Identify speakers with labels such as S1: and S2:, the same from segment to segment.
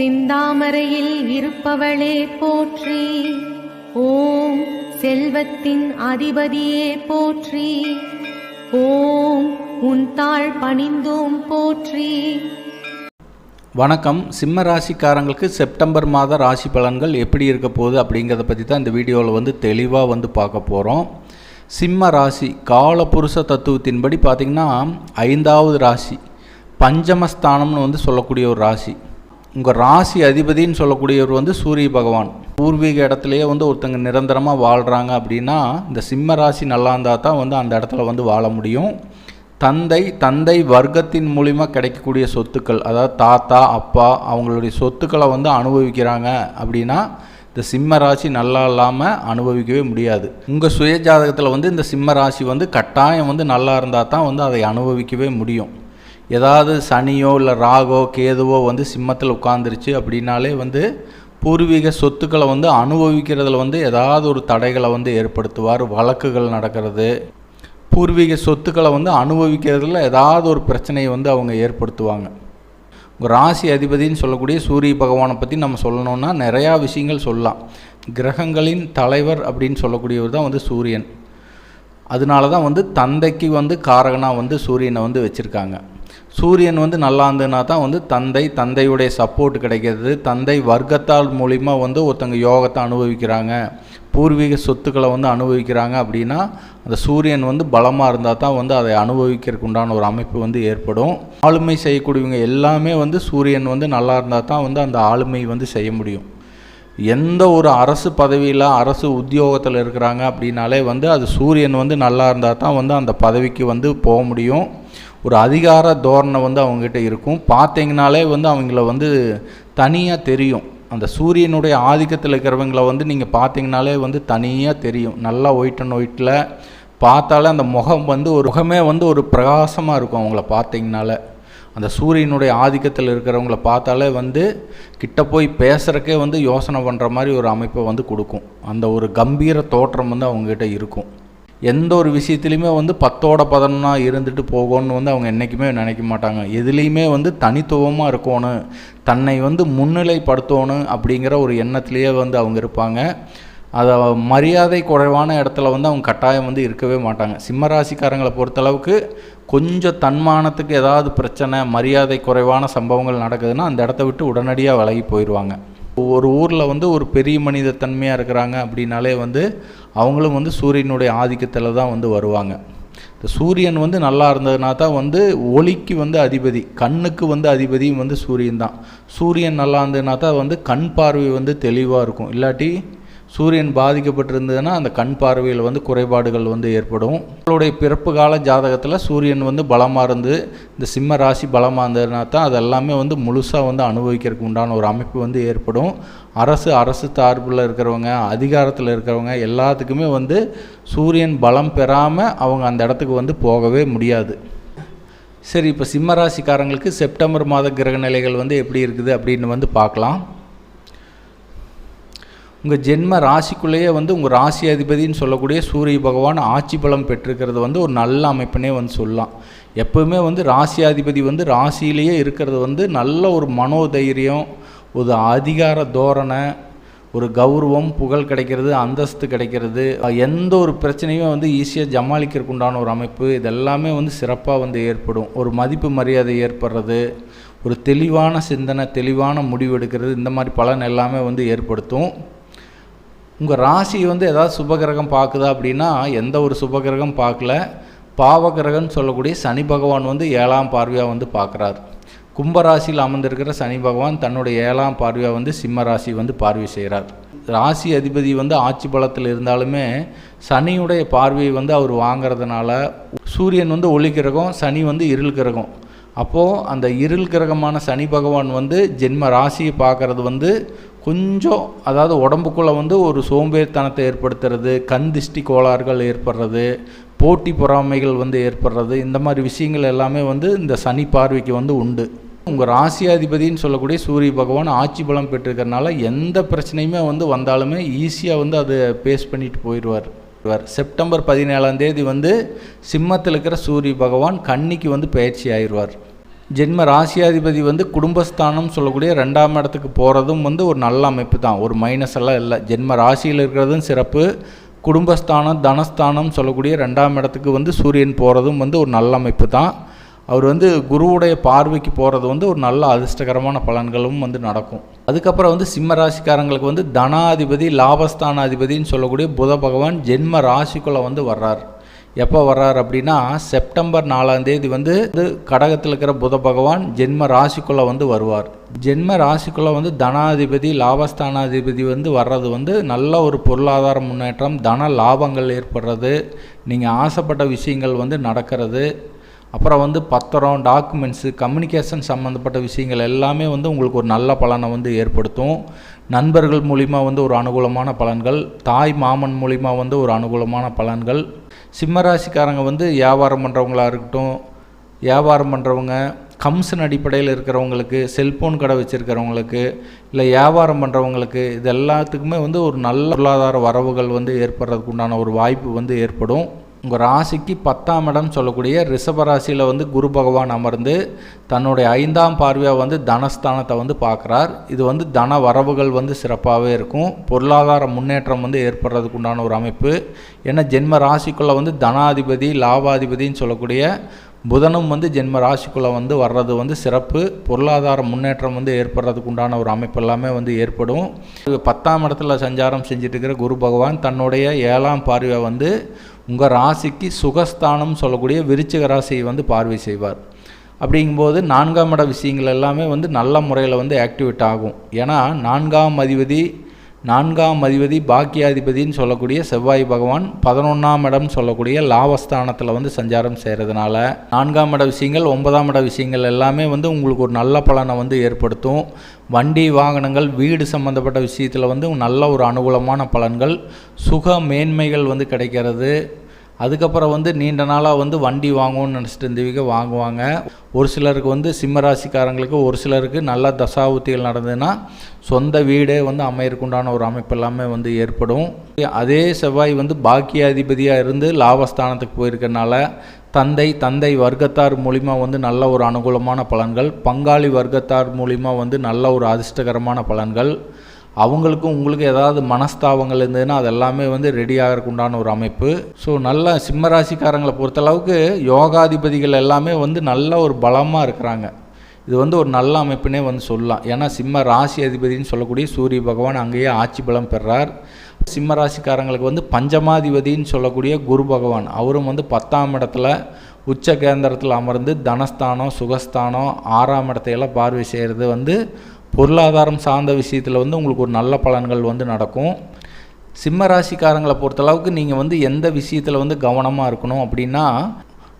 S1: சிந்தாமரையில் இருப்பவளே போற்றி. ஓம் செல்வத்தின் அதிபதியே போற்றி. ஓம் உன் தாழ் பணிந்தோம் போற்றி.
S2: வணக்கம். சிம்ம ராசிக்காரங்களுக்கு செப்டம்பர் மாத ராசி பலன்கள் எப்படி இருக்க போகுது அப்படிங்கிறத பற்றி தான் இந்த வீடியோவில் வந்து தெளிவாக வந்து பார்க்க போகிறோம் சிம்ம ராசி காலபுருஷ தத்துவத்தின்படி பார்த்திங்கன்னா ஐந்தாவது ராசி பஞ்சமஸ்தானம்னு வந்து சொல்லக்கூடிய ஒரு ராசி. உங்கள் ராசி அதிபதின்னு சொல்லக்கூடியவர் வந்து சூரிய பகவான். பூர்வீக இடத்துலையே வந்து ஒருத்தங்க நிரந்தரமாக வாழ்கிறாங்க அப்படின்னா இந்த சிம்ம ராசி நல்லா இருந்தால் தான் வந்து அந்த இடத்துல வந்து வாழ முடியும். தந்தை தந்தை வர்க்கத்தின் மூலிமா கிடைக்கக்கூடிய சொத்துக்கள் அதாவது தாத்தா அப்பா அவங்களுடைய சொத்துக்களை வந்து அனுபவிக்கிறாங்க அப்படின்னா இந்த சிம்ம ராசி நல்லா இல்லாமல் அனுபவிக்கவே முடியாது. உங்கள் சுய ஜாதகத்தில் வந்து இந்த சிம்ம ராசி வந்து கட்டாயம் வந்து நல்லா இருந்தால் தான் வந்து அதை அனுபவிக்கவே முடியும். ஏதாவது சனியோ இல்லை ராகோ கேதுவோ வந்து சிம்மத்தில் உட்காந்துருச்சு அப்படின்னாலே வந்து பூர்வீக சொத்துக்களை வந்து அனுபவிக்கிறதுல வந்து ஏதாவது ஒரு தடைகளை வந்து ஏற்படுத்துவார் வழக்குகள் நடக்கிறது. பூர்வீக சொத்துக்களை வந்து அனுபவிக்கிறதுல ஏதாவது ஒரு பிரச்சனையை வந்து அவங்க ஏற்படுத்துவாங்க. ராசி அதிபதின்னு சொல்லக்கூடிய சூரிய பகவானை பற்றி நம்ம சொல்லணும்னா நிறையா விஷயங்கள் சொல்லலாம். கிரகங்களின் தலைவர் அப்படின்னு சொல்லக்கூடியவர் தான் வந்து சூரியன். அதனால தான் வந்து தந்தைக்கு வந்து காரகனாக வந்து சூரியனை வந்து வச்சுருக்காங்க. சூரியன் வந்து நல்லா இருந்ததுனா தான் வந்து தந்தை தந்தையுடைய சப்போர்ட் கிடைக்கிறது. தந்தை வர்க்கத்தால் மூலிமா வந்து ஒருத்தங்க யோகத்தை அனுபவிக்கிறாங்க. பூர்வீக சொத்துக்களை வந்து அனுபவிக்கிறாங்க அப்படின்னா அந்த சூரியன் வந்து பலமாக இருந்தால் தான் வந்து அதை அனுபவிக்கிறதுக்கு உண்டான ஒரு அமைப்பு வந்து ஏற்படும். ஆளுமை செய்யக்கூடியவங்க எல்லாமே வந்து சூரியன் வந்து நல்லா இருந்தால் தான் வந்து அந்த ஆளுமை வந்து செய்ய முடியும். எந்த ஒரு அரசு பதவியில் அரசு உத்தியோகத்தில் இருக்கிறாங்க அப்படின்னாலே வந்து அது சூரியன் வந்து நல்லா இருந்தால் தான் வந்து அந்த பதவிக்கு வந்து போக முடியும். ஒரு அதிகார தோரணை வந்து அவங்ககிட்ட இருக்கும். பார்த்தீங்கனாலே வந்து அவங்கள வந்து தனியாக தெரியும். அந்த சூரியனுடைய ஆதிக்கத்தில் இருக்கிறவங்கள வந்து நீங்கள் பார்த்தீங்கனாலே வந்து தனியாக தெரியும். நல்லா ஒயிட் அண்ட் ஒயிட்டில் பார்த்தாலே அந்த முகம் வந்து ஒரு முகமே வந்து ஒரு பிரகாசமாக இருக்கும் அவங்கள பார்த்தீங்கனாலே. அந்த சூரியனுடைய ஆதிக்கத்தில் இருக்கிறவங்கள பார்த்தாலே வந்து கிட்ட போய் பேசுகிறக்கே வந்து யோசனை பண்ணுற மாதிரி ஒரு அமைப்பை வந்து கொடுக்கும். அந்த ஒரு கம்பீர தோற்றம் வந்து அவங்ககிட்ட இருக்கும். எந்த ஒரு விஷயத்துலையுமே வந்து பத்தோட பதனா இருந்துட்டு போகணும்னு வந்து அவங்க என்றைக்குமே நினைக்க மாட்டாங்க. எதுலேயுமே வந்து தனித்துவமாக இருக்கணும் தன்னை வந்து முன்னிலைப்படுத்தணும் அப்படிங்கிற ஒரு எண்ணத்துலேயே வந்து அவங்க இருப்பாங்க. அதை மரியாதை குறைவான இடத்துல வந்து அவங்க கட்டாயம் வந்து இருக்கவே மாட்டாங்க. சிம்மராசிக்காரங்களை பொறுத்தளவுக்கு கொஞ்சம் தன்மானத்துக்கு ஏதாவது பிரச்சனை மரியாதை குறைவான சம்பவங்கள் நடக்குதுன்னா அந்த இடத்த விட்டு உடனடியாக விலகி போயிடுவாங்க ஒரு ஊரில் வந்து ஒரு பெரிய மனித தன்மையாக இருக்கிறாங்க அப்படின்னாலே வந்து அவங்களும் வந்து சூரியனுடைய ஆதிக்கத்தில் தான் வந்து வருவாங்க. இந்த சூரியன் வந்து நல்லா இருந்ததுனா தான் வந்து ஒளிக்கு வந்து அதிபதி கண்ணுக்கு வந்து அதிபதியும் வந்து சூரியன் தான். சூரியன் நல்லா இருந்ததுனா தான் வந்து கண் பார்வை வந்து தெளிவாக இருக்கும். இல்லாட்டி சூரியன் பாதிக்கப்பட்டிருந்ததுன்னா அந்த கண் பார்வையில் வந்து குறைபாடுகள் வந்து ஏற்படும். உங்களுடைய பிறப்பு கால ஜாதகத்தில் சூரியன் வந்து பலமாக இருந்து இந்த சிம்ம ராசி பலமாக இருந்ததுனா தான் அது எல்லாமே வந்து முழுசாக வந்து அனுபவிக்கிறதுக்கு உண்டான ஒரு அமைப்பு வந்து ஏற்படும். அரசு அரசு சார்பில் இருக்கிறவங்க அதிகாரத்தில் இருக்கிறவங்க எல்லாத்துக்குமே வந்து சூரியன் பலம் பெறாமல் அவங்க அந்த இடத்துக்கு வந்து போகவே முடியாது. சரி இப்போ சிம்ம ராசிக்காரங்களுக்கு செப்டம்பர் மாத கிரக நிலைகள் வந்து எப்படி இருக்குது அப்படின்னு வந்து பார்க்கலாம். உங்கள் ஜென்ம ராசிக்குள்ளேயே வந்து உங்கள் ராசி அதிபதின்னு சொல்லக்கூடிய சூரிய பகவான் ஆட்சி பலம் பெற்றிருக்கிறது வந்து ஒரு நல்ல அமைப்புனே வந்து சொல்லலாம். எப்போவுமே வந்து ராசி அதிபதி வந்து ராசியிலேயே இருக்கிறது வந்து நல்ல ஒரு மனோதைரியம் ஒரு அதிகார தோரணை ஒரு கௌரவம் புகழ் கிடைக்கிறது அந்தஸ்து கிடைக்கிறது. எந்த ஒரு பிரச்சனையும் வந்து ஈஸியாக ஜமாளிக்கிறதுக்கு உண்டான ஒரு அமைப்பு. இதெல்லாமே வந்து சிறப்பாக வந்து ஏற்படும். ஒரு மதிப்பு மரியாதை ஏற்படுறது ஒரு தெளிவான சிந்தனை தெளிவான முடிவு எடுக்கிறது இந்த மாதிரி பலன் எல்லாமே வந்து ஏற்படுத்தும். உங்கள் ராசி வந்து ஏதாவது சுபகிரகம் பார்க்குதா அப்படின்னா எந்த ஒரு சுபகிரகம் பார்க்கல. பாவகிரகம்னு சொல்லக்கூடிய சனி பகவான் வந்து ஏழாம் பார்வையாக வந்து பார்க்குறார். கும்பராசியில் அமர்ந்திருக்கிற சனி பகவான் தன்னுடைய ஏழாம் பார்வையாக வந்து சிம்ம ராசி வந்து பார்வை செய்கிறார். ராசி அதிபதி வந்து ஆட்சி பலத்தில் இருந்தாலுமே சனியுடைய பார்வையை வந்து அவர் வாங்கிறதுனால சூரியன் வந்து ஒளி கிரகம் சனி வந்து இருள் கிரகம். அப்போது அந்த இருள் கிரகமான சனி பகவான் வந்து ஜென்ம ராசியை பார்க்குறது வந்து கொஞ்சம் அதாவது உடம்புக்குள்ளே வந்து ஒரு சோம்பேறித்தனத்தை ஏற்படுத்துறது கண் திஷ்டி கோளாறுகள் ஏற்படுறது போட்டி பொறாமைகள் வந்து ஏற்படுறது இந்த மாதிரி விஷயங்கள் எல்லாமே வந்து இந்த சனி பார்வைக்கு வந்து உண்டு. உங்கள் ராசியாதிபதின்னு சொல்லக்கூடிய சூரிய பகவான் ஆட்சி பலம் பெற்றிருக்கறனால எந்த பிரச்சனையுமே வந்து வந்தாலுமே ஈஸியாக வந்து அதை பேஸ் பண்ணிட்டு போயிடுவார். செப்டம்பர் பதினேழாம் தேதி வந்து சிம்மத்தில் இருக்கிற சூரிய பகவான் கன்னிக்கு வந்து பயிற்சி ஆயிடுவார். ஜென்ம ராசியாதிபதி வந்து குடும்பஸ்தானம் சொல்லக்கூடிய ரெண்டாம் இடத்துக்கு போகிறதும் வந்து ஒரு நல்ல அமைப்பு தான். ஒரு மைனஸ் எல்லாம் இல்லை. ஜென்ம ராசியில் இருக்கிறதும் சிறப்பு. குடும்பஸ்தானம் தனஸ்தானம் சொல்லக்கூடிய ரெண்டாம் இடத்துக்கு வந்து சூரியன் போகிறதும் வந்து ஒரு நல்ல அமைப்பு தான். அவர் வந்து குருவுடைய பார்வைக்கு போகிறது வந்து ஒரு நல்ல அதிர்ஷ்டகரமான பலன்களும் வந்து நடக்கும். அதுக்கப்புறம் வந்து சிம்ம ராசிக்காரங்களுக்கு வந்து தனாதிபதி லாபஸ்தானாதிபதின்னு சொல்லக்கூடிய புத பகவான் ஜென்ம ராசிக்குள்ளே வந்து வர்றார். எப்போ வர்றார் அப்படின்னா செப்டம்பர் நாலாம் தேதி வந்து இது கடகத்தில் இருக்கிற புத பகவான் ஜென்ம ராசிக்குள்ளே வந்து வருவார். ஜென்ம ராசிக்குள்ளே வந்து தனாதிபதி லாபஸ்தானாதிபதி வந்து வர்றது வந்து நல்ல ஒரு பொருளாதார முன்னேற்றம் தன லாபங்கள் ஏற்படுறது நீங்கள் ஆசைப்பட்ட விஷயங்கள் வந்து நடக்கிறது. அப்புறம் வந்து பத்திரம் டாக்குமெண்ட்ஸு கம்யூனிகேஷன் சம்மந்தப்பட்ட விஷயங்கள் எல்லாமே வந்து உங்களுக்கு ஒரு நல்ல பலனை வந்து ஏற்படுத்தும். நண்பர்கள் மூலிமா வந்து ஒரு அனுகூலமான பலன்கள் தாய் மாமன் மூலிமா வந்து ஒரு அனுகூலமான பலன்கள் சிம்மராசிக்காரங்க வந்து வியாபாரம் பண்ணுறவங்களா இருக்கட்டும் வியாபாரம் பண்ணுறவங்க கம்சன் அடிப்படையில் இருக்கிறவங்களுக்கு செல்ஃபோன் கடை வச்சுருக்கிறவங்களுக்கு இல்லை வியாபாரம் பண்ணுறவங்களுக்கு இது எல்லாத்துக்குமே வந்து ஒரு நல்ல பொருளாதார வரவுகள் வந்து ஏற்படுறதுக்கு உண்டான ஒரு வாய்ப்பு வந்து ஏற்படும். உங்கள் ராசிக்கு பத்தாம் இடம் சொல்லக்கூடிய ரிஷபராசியில் வந்து குரு பகவான் அமர்ந்து தன்னுடைய ஐந்தாம் பார்வையாக வந்து தனஸ்தானத்தை வந்து பார்க்குறார். இது வந்து தன வரவுகள் வந்து சிறப்பாகவே இருக்கும். பொருளாதார முன்னேற்றம் வந்து ஏற்படுறதுக்கு உண்டான ஒரு அமைப்பு. ஏன்னா ஜென்ம ராசிக்குள்ளே வந்து தனாதிபதி லாபாதிபதின்னு சொல்லக்கூடிய புதனும் வந்து ஜென்ம ராசிக்குள்ளே வந்து வர்றது வந்து சிறப்பு. பொருளாதார முன்னேற்றம் வந்து ஏற்படுறதுக்கு உண்டான ஒரு அமைப்பு எல்லாமே வந்து ஏற்படும். பத்தாம் இடத்துல சஞ்சாரம் செஞ்சுட்டு இருக்கிற குரு பகவான் தன்னுடைய ஏழாம் பார்வையை வந்து உங்கள் ராசிக்கு சுகஸ்தானம் சொல்லக்கூடிய விருச்சிக ராசியை வந்து பார்வை செய்வார். அப்படிங்கும்போது நான்காம் இட விஷயங்கள் எல்லாமே வந்து நல்ல முறையில் வந்து ஆக்டிவேட் ஆகும். ஏன்னா நான்காம் அதிபதி நான்காம் அதிபதி பாக்கியாதிபதினு சொல்லக்கூடிய செவ்வாய் பகவான் பதினொன்றாம் இடம் சொல்லக்கூடிய லாபஸ்தானத்தில் வந்து சஞ்சாரம் செய்கிறதுனால நான்காம் இட விஷயங்கள் ஒன்பதாம் இட விஷயங்கள் எல்லாமே வந்து உங்களுக்கு ஒரு நல்ல பலனை வந்து ஏற்படுத்தும். வண்டி வாகனங்கள் வீடு சம்மந்தப்பட்ட விஷயத்தில் வந்து நல்ல ஒரு அனுகூலமான பலன்கள் சுக மேன்மைகள் வந்து கிடைக்கிறது. அதுக்கப்புறம் வந்து நீண்ட நாளாக வந்து வண்டி வாங்கணும்னு நினச்சிட்டு இருந்தவங்க வாங்குவாங்க. ஒரு சிலருக்கு வந்து சிம்ம ராசிக்காரங்களுக்கு ஒரு சிலருக்கு நல்ல தசாபுத்திகள் நடந்ததுன்னா சொந்த வீடே வந்து அமையறக்குண்டான ஒரு அமைப்பு எல்லாமே வந்து ஏற்படும். அதே செவ்வாய் வந்து பாக்கியாதிபதியாக இருந்து லாபஸ்தானத்துக்கு போயிருக்கனால தந்தை தந்தை வர்க்கத்தார் மூலிமா வந்து நல்ல ஒரு அனுகூலமான பலன்கள். பங்காளி வர்க்கத்தார் மூலிமா வந்து நல்ல ஒரு அதிர்ஷ்டகரமான பலன்கள். அவங்களுக்கும் உங்களுக்கு ஏதாவது மனஸ்தாபங்கள் இருந்ததுன்னா அது எல்லாமே வந்து ரெடி ஆகிறதுக்கு உண்டான ஒரு அமைப்பு. ஸோ நல்ல சிம்ம ராசிக்காரங்களை பொறுத்தளவுக்கு யோகாதிபதிகள் எல்லாமே வந்து நல்ல ஒரு பலமாக இருக்கிறாங்க. இது வந்து ஒரு நல்ல அமைப்புனே வந்து சொல்லலாம். ஏன்னா சிம்ம ராசி அதிபதினு சொல்லக்கூடிய சூரிய பகவான் அங்கேயே ஆட்சி பலம் பெறார். சிம்ம ராசிக்காரங்களுக்கு வந்து பஞ்சமாதிபதின்னு சொல்லக்கூடிய குரு பகவான். அவரும் வந்து பத்தாம் இடத்துல உச்ச கேந்திரத்தில் அமர்ந்து தனஸ்தானம் சுகஸ்தானம் ஆறாம் இடத்தையெல்லாம் பார்வை செய்கிறது வந்து பொருளாதாரம் சார்ந்த விஷயத்தில் வந்து உங்களுக்கு ஒரு நல்ல பலன்கள் வந்து நடக்கும். சிம்ம ராசிக்காரங்களை பொறுத்தளவுக்கு நீங்கள் வந்து எந்த விஷயத்தில் வந்து கவனமாக இருக்கணும் அப்படின்னா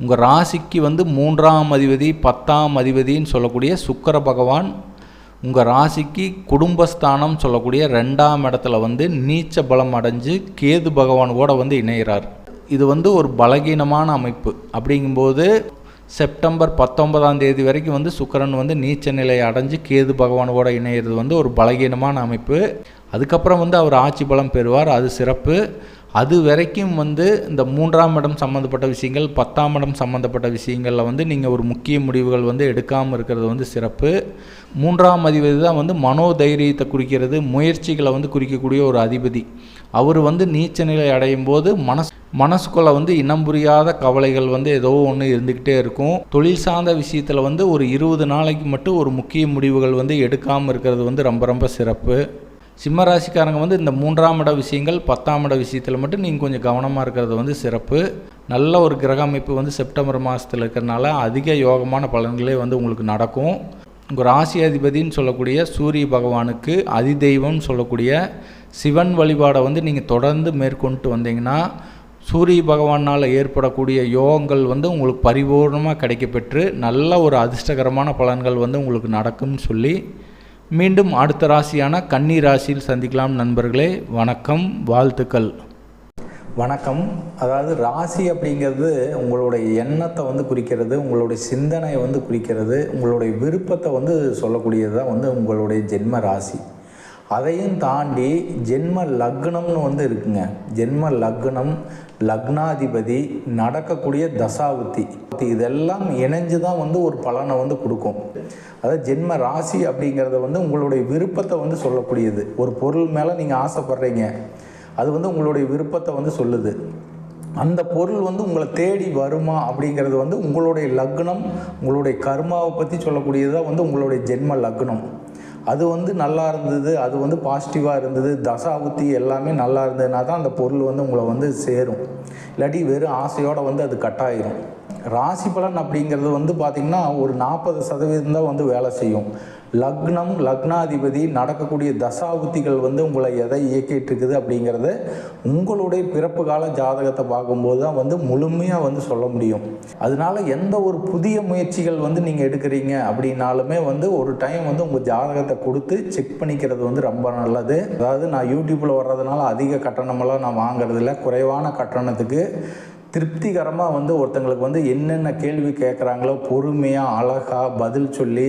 S2: உங்கள் ராசிக்கு வந்து மூன்றாம் அதிபதி பத்தாம் அதிபதின்னு சொல்லக்கூடிய சுக்கர பகவான் உங்கள் ராசிக்கு குடும்பஸ்தானம் சொல்லக்கூடிய ரெண்டாம் இடத்துல வந்து நீச்ச பலம் அடைஞ்சு கேது பகவான் கூட வந்து இணைகிறார் இது வந்து ஒரு பலகீனமான அமைப்பு. அப்படிங்கும்போது செப்டம்பர் பத்தொன்பதாம் தேதி வரைக்கும் வந்து சுக்கரன் வந்து நீச்ச நிலை அடைஞ்சு கேது பகவானோட இணையிறது வந்து ஒரு பலகீனமான அமைப்பு. அதுக்கப்புறம் வந்து அவர் ஆட்சி பலம் பெறுவார் அது சிறப்பு. அது வரைக்கும் வந்து இந்த மூன்றாம் இடம் சம்மந்தப்பட்ட விஷயங்கள் பத்தாம் இடம் சம்மந்தப்பட்ட விஷயங்களில் வந்து நீங்கள் ஒரு முக்கிய முடிவுகள் வந்து எடுக்காமல் இருக்கிறது வந்து சிறப்பு. மூன்றாம் அதிபதி தான் வந்து மனோதைரியத்தை குறிக்கிறது முயற்சிகளை வந்து குறிக்கக்கூடிய ஒரு அதிபதி. அவர் வந்து நீச்ச நிலை அடையும் போது மனசு மனசுக்குள்ளே வந்து இனம் புரியாத கவலைகள் வந்து ஏதோ ஒன்று இருந்துக்கிட்டே இருக்கும். தொழில் சார்ந்த விஷயத்தில் வந்து ஒரு இருபது நாளைக்கு மட்டும் ஒரு முக்கிய முடிவுகள் வந்து எடுக்காமல் இருக்கிறது வந்து ரொம்ப ரொம்ப சிறப்பு. சிம்மராசிக்காரங்க வந்து இந்த மூன்றாம் இட விஷயங்கள் பத்தாம் இட விஷயத்தில் மட்டும் நீங்கள் கொஞ்சம் கவனமாக இருக்கிறது வந்து சிறப்பு. நல்ல ஒரு கிரக அமைப்பு வந்து செப்டம்பர் மாதத்தில் இருக்கிறனால அதிக யோகமான பலன்களே வந்து உங்களுக்கு நடக்கும். உங்கள் ராசி அதிபதின்னு சொல்லக்கூடிய சூரிய பகவானுக்கு அதிதெய்வம்னு சொல்லக்கூடிய சிவன் வழிபாடை வந்து நீங்கள் தொடர்ந்து மேற்கொண்டு வந்தீங்கன்னா சூரிய பகவானால் ஏற்படக்கூடிய யோகங்கள் வந்து உங்களுக்கு பரிபூர்ணமாக கிடைக்கப்பெற்று நல்ல ஒரு அதிர்ஷ்டகரமான பலன்கள் வந்து உங்களுக்கு நடக்கும்னு சொல்லி மீண்டும் அடுத்த ராசியான கன்னி ராசியில் சந்திக்கலாம் நண்பர்களே. வணக்கம் வாழ்த்துக்கள். வணக்கம். அதாவது ராசி அப்படிங்கிறது உங்களுடைய எண்ணத்தை வந்து குறிக்கிறது உங்களுடைய சிந்தனையை வந்து குறிக்கிறது உங்களுடைய விருப்பத்தை வந்து சொல்லக்கூடியது தான் வந்து உங்களுடைய ஜென்ம ராசி. அதையும் தாண்டி ஜென்ம லக்னம்னு வந்து இருக்குங்க. ஜென்ம லக்னம் லக்னாதிபதி நடக்கக்கூடிய தசாவுத்தி இதெல்லாம் இணைஞ்சு தான் வந்து ஒரு பலனை வந்து கொடுக்கும். அதாவது ஜென்ம ராசி அப்படிங்கிறத வந்து உங்களுடைய விருப்பத்தை வந்து சொல்லக்கூடியது. ஒரு பொருள் மேலே நீங்கள் ஆசைப்படுறீங்க. அது வந்து உங்களுடைய விருப்பத்தை வந்து சொல்லுது. அந்த பொருள் வந்து உங்களை தேடி வருமா அப்படிங்கிறது வந்து உங்களுடைய லக்னம் உங்களுடைய கர்மாவை பற்றி சொல்லக்கூடியது தான் வந்து உங்களுடைய ஜென்ம லக்னம். அது வந்து நல்லா இருந்தது அது வந்து பாசிட்டிவாக இருந்தது. தசாபுத்தி எல்லாமே நல்லா இருந்ததுனா தான் அந்த பொருள் வந்து உங்களை வந்து சேரும். இல்லாட்டி வெறும் ஆசையோடு வந்து அது கட்டாயிரும் ராசி பலன் அப்படிங்கிறது வந்து பார்த்திங்கன்னா ஒரு நாற்பது சதவீதம் தான் வந்து வேலை செய்யும். லக்னம் லக்னாதிபதி நடக்கக்கூடிய தசாபுத்திகள் வந்து உங்களை எதை இயக்கிட்டு இருக்குது அப்படிங்கிறத உங்களுடைய பிறப்பு கால ஜாதகத்தை பார்க்கும்போது தான் வந்து முழுமையாக வந்து சொல்ல முடியும். அதனால எந்த ஒரு புதிய முயற்சிகள் வந்து நீங்கள் எடுக்கிறீங்க அப்படின்னாலுமே வந்து ஒரு டைம் வந்து உங்கள் ஜாதகத்தை கொடுத்து செக் பண்ணிக்கிறது வந்து ரொம்ப நல்லது. அதாவது நான் யூடியூப்பில் வர்றதுனால அதிக கட்டணமெல்லாம் நான் வாங்குறதில்ல. குறைவான கட்டணத்துக்கு திருப்திகரமாக வந்து ஒருத்தங்களுக்கு வந்து என்னென்ன கேள்வி கேட்குறாங்களோ பொறுமையாக அழகாக பதில் சொல்லி